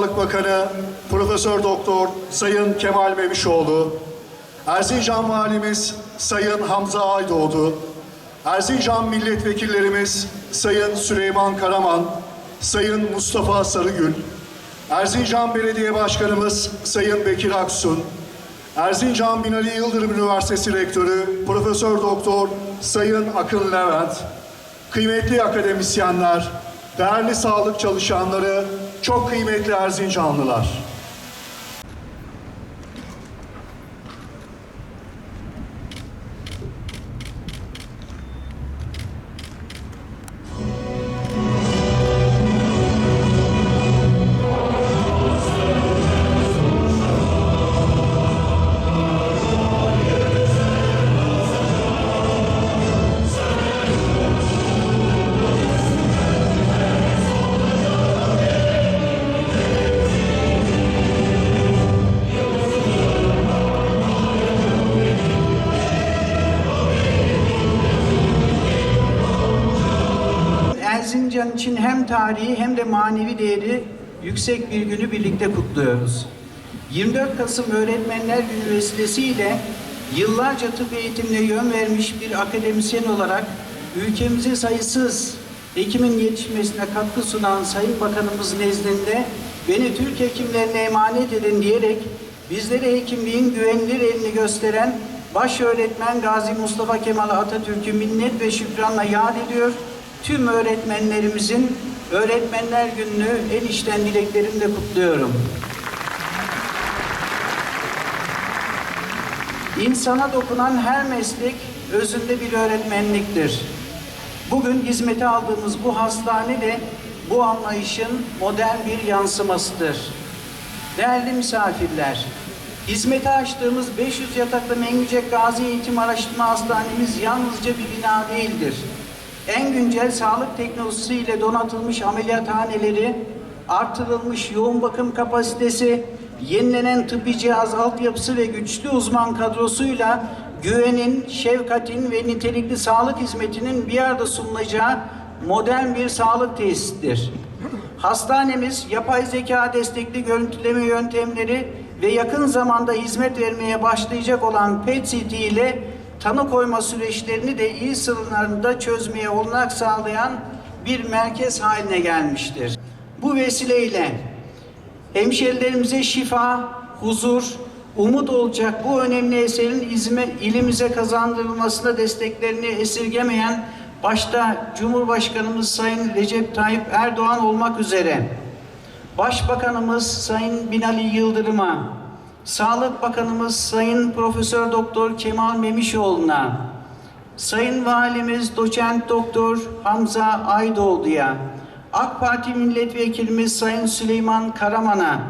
Sağlık Bakanı Profesör Doktor Sayın Kemal Memişoğlu, Erzincan Valimiz Sayın Hamza Aydoğdu, Erzincan Milletvekillerimiz Sayın Süleyman Karaman, Sayın Mustafa Sarıgül, Erzincan Belediye Başkanımız Sayın Bekir Aksun, Erzincan Binali Yıldırım Üniversitesi Rektörü Profesör Doktor Sayın Akın Levent, kıymetli akademisyenler, değerli sağlık çalışanları, çok kıymetli Erzincanlılar. Tarihi hem de manevi değeri yüksek bir günü birlikte kutluyoruz. 24 Kasım Öğretmenler Günü vesilesiyle yıllarca tıp eğitimine yön vermiş bir akademisyen olarak ülkemize sayısız hekimin yetişmesine katkı sunan Sayın Bakanımız nezdinde beni Türk hekimlerine emanet edin diyerek bizlere hekimliğin güvenilir elini gösteren baş öğretmen Gazi Mustafa Kemal Atatürk'ü minnet ve şükranla yad ediyor tüm öğretmenlerimizin Öğretmenler Günü'nü en içten dileklerimle kutluyorum. İnsana dokunan her meslek özünde bir öğretmenliktir. Bugün hizmete aldığımız bu hastane de bu anlayışın modern bir yansımasıdır. Değerli misafirler, hizmete açtığımız 500 yataklı Mengücek Gazi Eğitim Araştırma Hastanemiz yalnızca bir bina değildir en güncel sağlık teknolojisiyle donatılmış ameliyathaneleri, artırılmış yoğun bakım kapasitesi, yenilenen tıbbi cihaz altyapısı ve güçlü uzman kadrosuyla güvenin, şefkatin ve nitelikli sağlık hizmetinin bir arada sunulacağı modern bir sağlık tesisidir. Hastanemiz yapay zeka destekli görüntüleme yöntemleri ve yakın zamanda hizmet vermeye başlayacak olan PET-CT ile tanı koyma süreçlerini de iyi sınırlarında çözmeye olanak sağlayan bir merkez haline gelmiştir. Bu vesileyle hemşerilerimize şifa, huzur, umut olacak bu önemli eserin izme, ilimize kazandırılmasına desteklerini esirgemeyen başta Cumhurbaşkanımız Sayın Recep Tayyip Erdoğan olmak üzere Başbakanımız Sayın Binali Yıldırım'a, Sağlık Bakanımız Sayın Profesör Doktor Kemal Memişoğlu'na, Sayın Valimiz Doçent Doktor Hamza Aydoğdu'ya, AK Parti Milletvekilimiz Sayın Süleyman Karaman'a,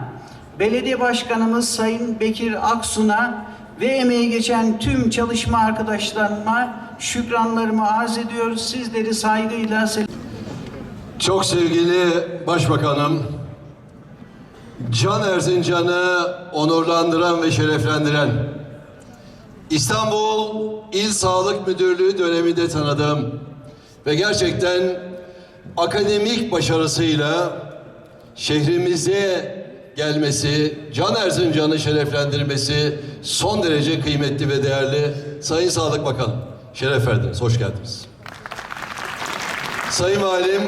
Belediye Başkanımız Sayın Bekir Aksun'a ve emeği geçen tüm çalışma arkadaşlarıma şükranlarımı arz ediyor. Sizleri saygıyla selamlıyorum. Çok sevgili Başbakanım, Can Erzincan'ı onurlandıran ve şereflendiren, İstanbul İl Sağlık Müdürlüğü döneminde tanıdığım ve gerçekten akademik başarısıyla şehrimize gelmesi, Can Erzincan'ı şereflendirmesi son derece kıymetli ve değerli. Sayın Sağlık Bakanım, şeref verdiniz, hoş geldiniz. Sayın Valim,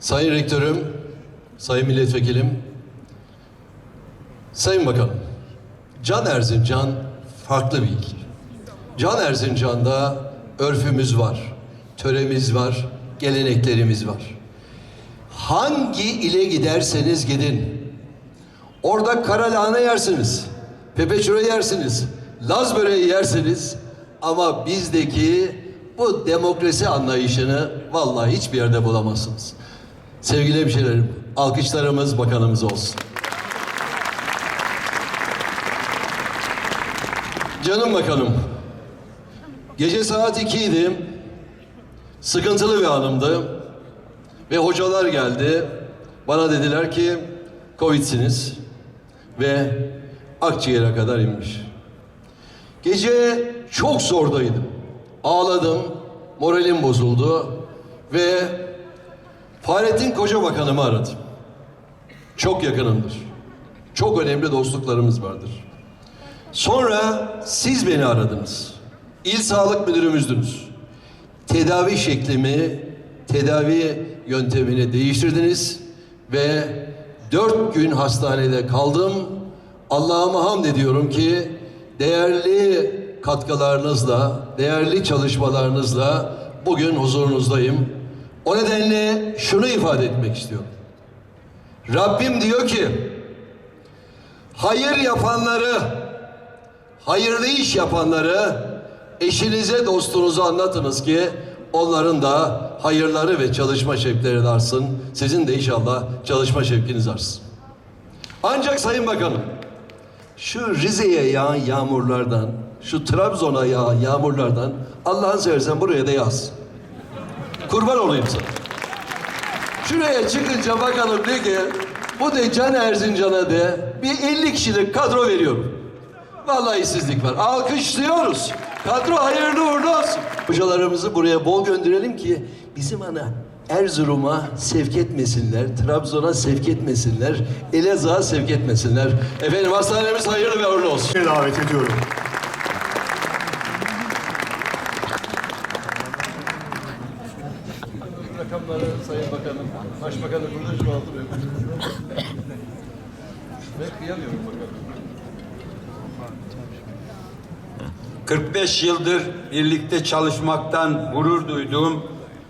Sayın Rektörüm, Sayın Milletvekilim, Sayın Bakanım, Can Erzincan farklı bir il. Can Erzincan'da örfümüz var, töremiz var, geleneklerimiz var. Hangi ile giderseniz gidin, orada kara lahana yersiniz, pepeçure yersiniz, Laz böreği yersiniz ama bizdeki bu demokrasi anlayışını vallahi hiçbir yerde bulamazsınız. Sevgili hemşehrilerim, alkışlarımız bakanımız olsun. Canım bakanım, gece saat 2 idi, sıkıntılı bir anımdı ve hocalar geldi. Bana dediler ki, Covid'siniz ve akciğere kadar inmiş. Gece çok zordaydım. Ağladım, moralim bozuldu ve Fahrettin Koca Bakanımı aradım. Çok yakınımdır. Çok önemli dostluklarımız vardır. Sonra siz beni aradınız. İl Sağlık Müdürümüzdünüz. Tedavi şeklimi, tedavi yöntemini değiştirdiniz ve dört gün hastanede kaldım. Allah'ıma hamd ediyorum ki değerli katkılarınızla, değerli çalışmalarınızla bugün huzurunuzdayım. O nedenle şunu ifade etmek istiyorum. Rabbim diyor ki, hayır yapanları, hayırlı iş yapanları eşinize, dostunuza anlatınız ki onların da hayırları ve çalışma şevkleri artsın. Sizin de inşallah çalışma şevkiniz artsın. Ancak Sayın Bakanım, şu Rize'ye yağan yağmurlardan, şu Trabzon'a yağan yağmurlardan Allah'ın seversen buraya da yaz. Kurban olayım sana. Şuraya çıkınca bakalım de ki bu de Can Erzincan'a de bir 50 kişilik kadro veriyorum. Vallahi işsizlik var. Alkışlıyoruz. Kadro hayırlı uğurlu olsun. Hocalarımızı buraya bol gönderelim ki bizim ana Erzurum'a sevk etmesinler, Trabzon'a sevk etmesinler, Elazığ'a sevk etmesinler. Efendim hastanemiz hayırlı ve uğurlu olsun. davet ediyorum. Rakamları Sayın Bakanım, Başbakanım burada altı Ve kıyamıyorum bakalım. 45 yıldır birlikte çalışmaktan gurur duyduğum,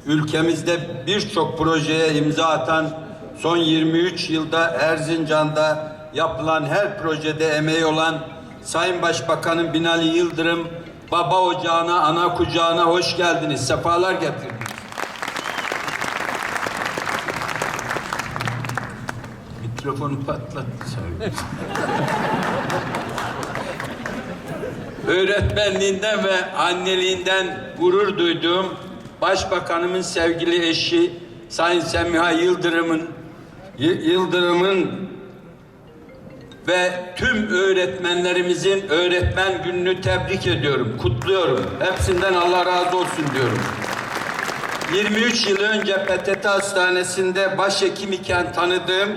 ülkemizde birçok projeye imza atan, son 23 yılda Erzincan'da yapılan her projede emeği olan Sayın Başbakanım Binali Yıldırım, baba ocağına, ana kucağına hoş geldiniz, sefalar getirdiniz. Mikrofonu patlattı Sayın. öğretmenliğinden ve anneliğinden gurur duyduğum Başbakanımın sevgili eşi Sayın Semiha Yıldırım'ın Yıldırım'ın ve tüm öğretmenlerimizin öğretmen gününü tebrik ediyorum, kutluyorum. Hepsinden Allah razı olsun diyorum. 23 yıl önce PTT Hastanesi'nde başhekim iken tanıdığım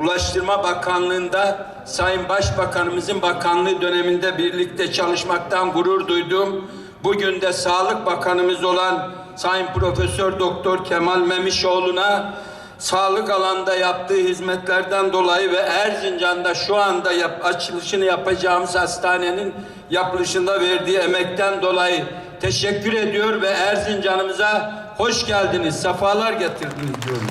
Ulaştırma Bakanlığı'nda Sayın Başbakanımızın bakanlığı döneminde birlikte çalışmaktan gurur duydum. Bugün de Sağlık Bakanımız olan Sayın Profesör Doktor Kemal Memişoğlu'na sağlık alanda yaptığı hizmetlerden dolayı ve Erzincan'da şu anda yap, açılışını yapacağımız hastanenin yapılışında verdiği emekten dolayı teşekkür ediyor ve Erzincan'ımıza hoş geldiniz, sefalar getirdiniz diyorum.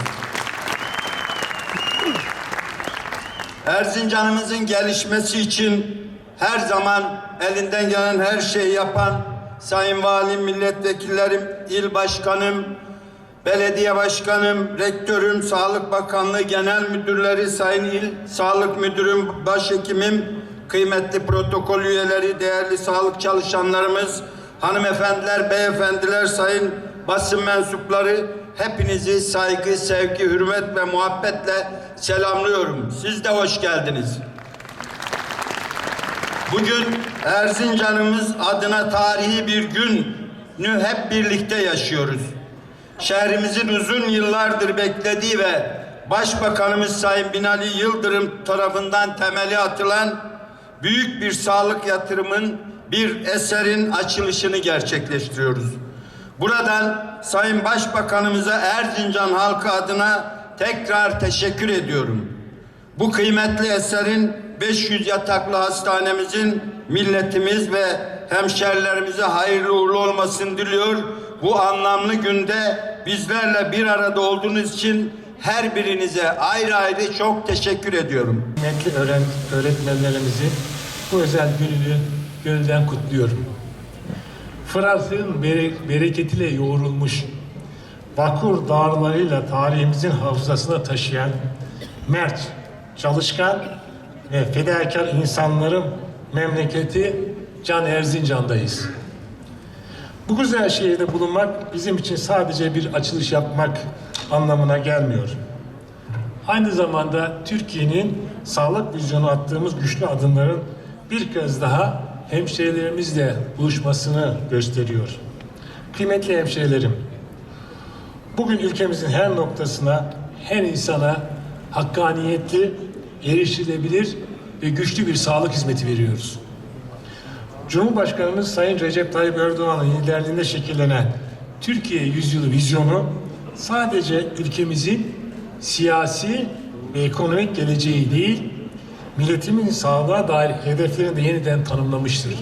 Erzincan'ımızın gelişmesi için her zaman elinden gelen her şeyi yapan Sayın Valim, milletvekillerim, il başkanım, belediye başkanım, rektörüm, Sağlık Bakanlığı genel müdürleri, Sayın İl Sağlık Müdürüm, başhekimim, kıymetli protokol üyeleri, değerli sağlık çalışanlarımız, hanımefendiler, beyefendiler, sayın basın mensupları, hepinizi saygı, sevgi, hürmet ve muhabbetle selamlıyorum. Siz de hoş geldiniz. Bugün Erzincan'ımız adına tarihi bir günü hep birlikte yaşıyoruz. Şehrimizin uzun yıllardır beklediği ve Başbakanımız Sayın Binali Yıldırım tarafından temeli atılan büyük bir sağlık yatırımın bir eserin açılışını gerçekleştiriyoruz. Buradan Sayın Başbakanımıza Erzincan halkı adına tekrar teşekkür ediyorum. Bu kıymetli eserin 500 yataklı hastanemizin milletimiz ve hemşerilerimize hayırlı uğurlu olmasını diliyor. Bu anlamlı günde bizlerle bir arada olduğunuz için her birinize ayrı ayrı çok teşekkür ediyorum. Kıymetli öğretmenlerimizi bu özel gününü gönülden kutluyorum. Fırat'ın bere- bereketiyle yoğrulmuş, vakur dağlarıyla tarihimizin hafızasına taşıyan mert, çalışkan ve fedakar insanların memleketi Can Erzincan'dayız. Bu güzel şehirde bulunmak bizim için sadece bir açılış yapmak anlamına gelmiyor. Aynı zamanda Türkiye'nin sağlık vizyonu attığımız güçlü adımların bir kez daha hemşehrilerimizle buluşmasını gösteriyor. Kıymetli hemşehrilerim, bugün ülkemizin her noktasına, her insana hakkaniyetli, erişilebilir ve güçlü bir sağlık hizmeti veriyoruz. Cumhurbaşkanımız Sayın Recep Tayyip Erdoğan'ın liderliğinde şekillenen Türkiye Yüzyılı vizyonu sadece ülkemizin siyasi ve ekonomik geleceği değil, milletimin sağlığa dair hedeflerini de yeniden tanımlamıştır.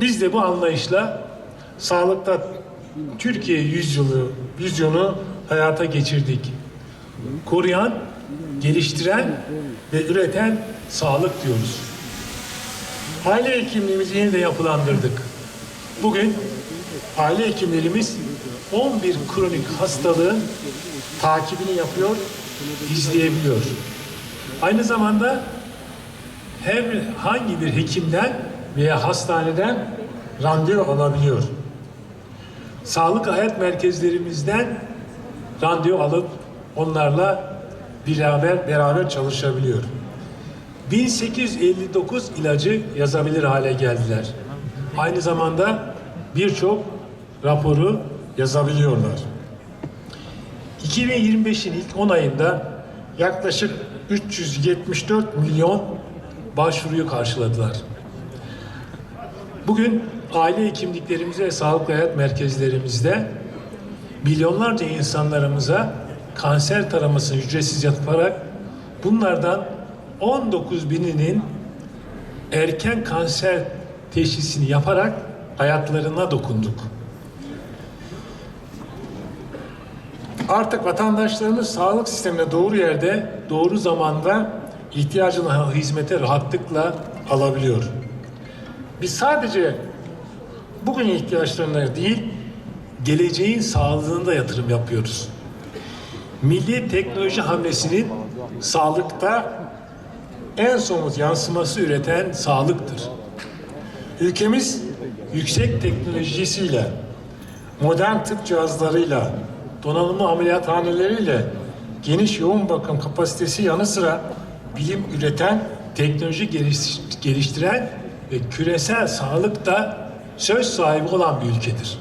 Biz de bu anlayışla sağlıkta Türkiye yüzyılı vizyonu hayata geçirdik. Koruyan, geliştiren ve üreten sağlık diyoruz. Aile hekimliğimizi yeniden yapılandırdık. Bugün aile hekimlerimiz 11 kronik hastalığın takibini yapıyor, izleyebiliyor. Aynı zamanda herhangi bir hekimden veya hastaneden randevu alabiliyor. Sağlık hayat merkezlerimizden randevu alıp onlarla beraber beraber çalışabiliyor. 1859 ilacı yazabilir hale geldiler. Aynı zamanda birçok raporu yazabiliyorlar. 2025'in ilk 10 ayında yaklaşık 374 milyon başvuruyu karşıladılar. Bugün aile hekimliklerimize sağlık hayat merkezlerimizde milyonlarca insanlarımıza kanser taramasını ücretsiz yaparak bunlardan 19 bininin erken kanser teşhisini yaparak hayatlarına dokunduk. Artık vatandaşlarımız sağlık sistemine doğru yerde, doğru zamanda ihtiyacı olan hizmete rahatlıkla alabiliyor. Biz sadece bugün ihtiyaçlarına değil, geleceğin sağlığında yatırım yapıyoruz. Milli teknoloji hamlesinin sağlıkta en somut yansıması üreten sağlıktır. Ülkemiz yüksek teknolojisiyle, modern tıp cihazlarıyla, donanımlı ameliyathaneleriyle, geniş yoğun bakım kapasitesi yanı sıra bilim üreten, teknoloji geliş- geliştiren ve küresel sağlıkta söz sahibi olan bir ülkedir.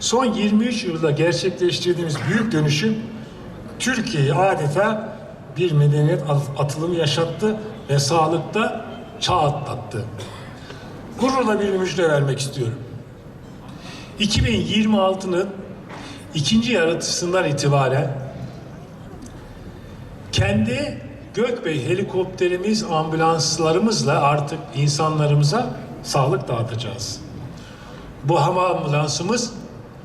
Son 23 yılda gerçekleştirdiğimiz büyük dönüşüm Türkiye'yi adeta bir medeniyet atılımı yaşattı ve sağlıkta çağ atlattı. Gururla bir müjde vermek istiyorum. 2026'nın ikinci yarısından itibaren kendi Gökbey helikopterimiz, ambulanslarımızla artık insanlarımıza sağlık dağıtacağız. Bu hava ambulansımız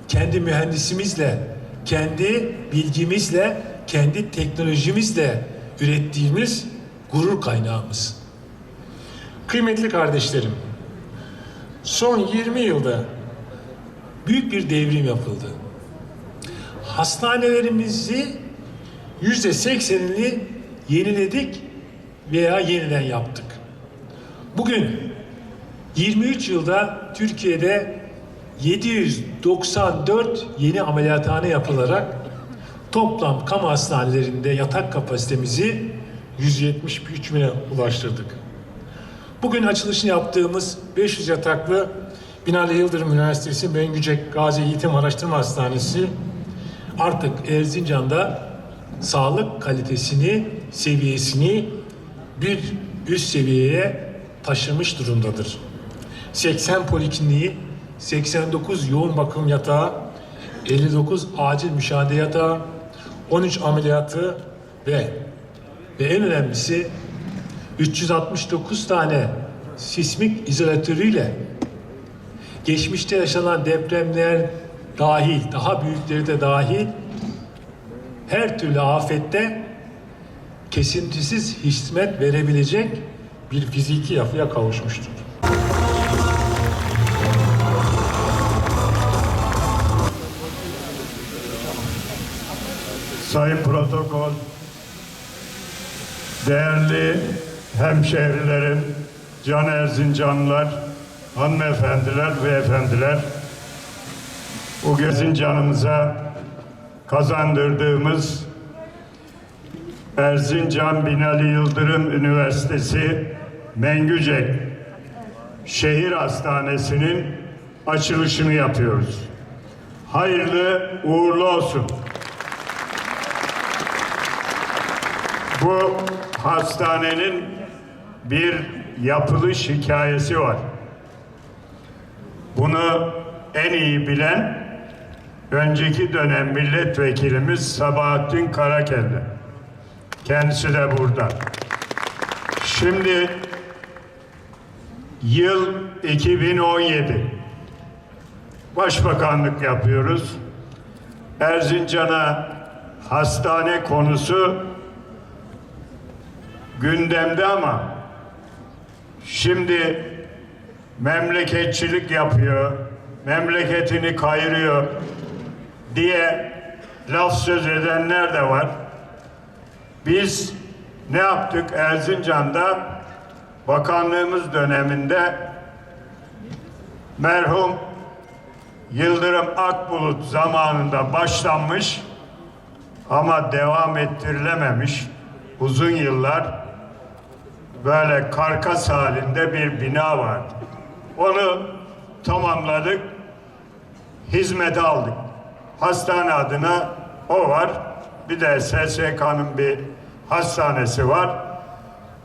kendi mühendisimizle, kendi bilgimizle, kendi teknolojimizle ürettiğimiz gurur kaynağımız. Kıymetli kardeşlerim, son 20 yılda büyük bir devrim yapıldı. Hastanelerimizi yüzde seksenini yeniledik veya yeniden yaptık. Bugün 23 yılda Türkiye'de 794 yeni ameliyathane yapılarak toplam kamu hastanelerinde yatak kapasitemizi 173 bine ulaştırdık. Bugün açılışını yaptığımız 500 yataklı Binali Yıldırım Üniversitesi Bengücek Gazi Eğitim Araştırma Hastanesi artık Erzincan'da sağlık kalitesini, seviyesini bir üst seviyeye taşımış durumdadır. 80 polikliniği, 89 yoğun bakım yatağı, 59 acil müşahede yatağı, 13 ameliyatı ve ve en önemlisi 369 tane sismik izolatörüyle geçmişte yaşanan depremler dahil, daha büyükleri de dahil her türlü afette kesintisiz hizmet verebilecek bir fiziki yapıya kavuşmuştur. Sayın Protokol, değerli hemşehrilerim, can Erzincanlılar, hanımefendiler ve efendiler, bu Erzincan'ımıza kazandırdığımız Erzincan Binali Yıldırım Üniversitesi Mengücek Şehir Hastanesi'nin açılışını yapıyoruz. hayırlı uğurlu olsun. Bu hastanenin bir yapılış hikayesi var. Bunu en iyi bilen önceki dönem milletvekilimiz Sabahattin Karakelle. Kendisi de burada. Şimdi yıl 2017. Başbakanlık yapıyoruz. Erzincan'a hastane konusu gündemde ama şimdi memleketçilik yapıyor, memleketini kayırıyor diye laf söz edenler de var. Biz ne yaptık Erzincan'da bakanlığımız döneminde merhum Yıldırım Akbulut zamanında başlanmış ama devam ettirilememiş uzun yıllar böyle karkas halinde bir bina vardı. Onu tamamladık, hizmete aldık. Hastane adına o var. Bir de SSK'nın bir hastanesi var.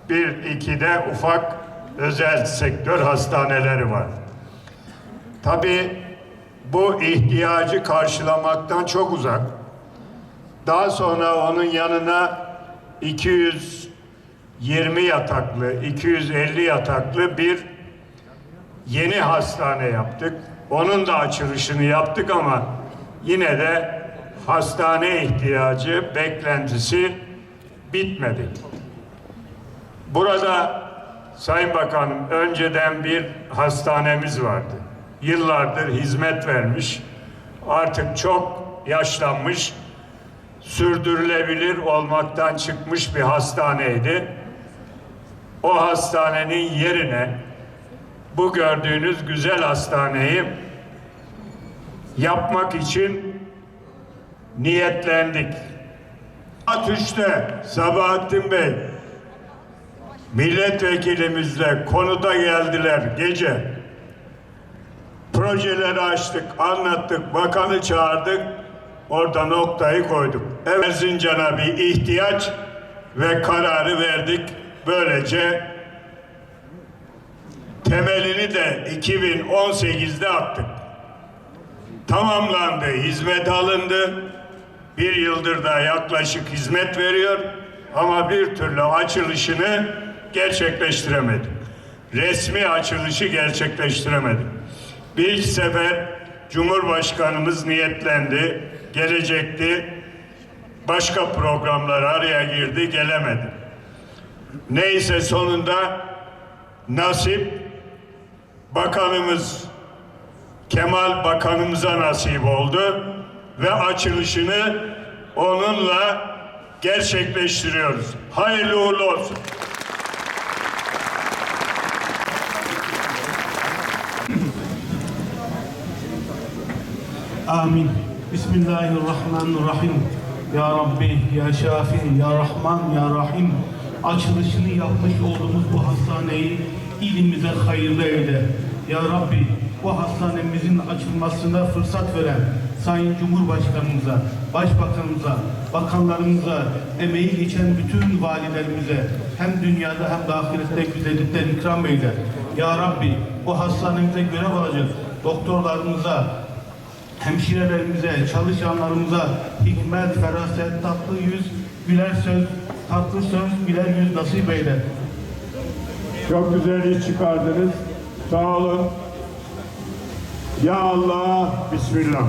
Bir iki de ufak özel sektör hastaneleri var. Tabii bu ihtiyacı karşılamaktan çok uzak. Daha sonra onun yanına 220 yataklı, 250 yataklı bir yeni hastane yaptık. Onun da açılışını yaptık ama yine de hastane ihtiyacı, beklentisi bitmedi. Burada Sayın Bakanım önceden bir hastanemiz vardı. Yıllardır hizmet vermiş. Artık çok yaşlanmış, sürdürülebilir olmaktan çıkmış bir hastaneydi. O hastanenin yerine bu gördüğünüz güzel hastaneyi yapmak için niyetlendik. Saat üçte Sabahattin Bey milletvekilimizle konuda geldiler gece. Projeleri açtık, anlattık, bakanı çağırdık. Orada noktayı koyduk. Erzincan'a bir ihtiyaç ve kararı verdik. Böylece temelini de 2018'de attık. Tamamlandı, hizmet alındı. Bir yıldır da yaklaşık hizmet veriyor ama bir türlü açılışını gerçekleştiremedik. Resmi açılışı gerçekleştiremedik. Bir sefer Cumhurbaşkanımız niyetlendi, gelecekti. Başka programlar araya girdi, gelemedi. Neyse sonunda nasip bakanımız Kemal Bakanımıza nasip oldu ve açılışını onunla gerçekleştiriyoruz. Hayırlı uğurlu olsun. Amin. Bismillahirrahmanirrahim. Ya Rabbi, Ya Şafi, Ya Rahman, Ya Rahim. Açılışını yapmış olduğumuz bu hastaneyi ilimize hayırlı eyle. Ya Rabbi, bu hastanemizin açılmasına fırsat veren Sayın Cumhurbaşkanımıza, Başbakanımıza, bakanlarımıza, emeği geçen bütün valilerimize hem dünyada hem de ahirette güzellikler ikram eyle. Ya Rabbi, bu hastanemize görev alacak doktorlarımıza, hemşirelerimize, çalışanlarımıza hikmet, feraset, tatlı yüz, güler söz, tatlı söz, güler yüz nasip eyle. Çok güzel iş çıkardınız. Sağ olun. Ya Allah, Bismillah.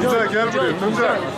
Güzel gel buraya Tuncay.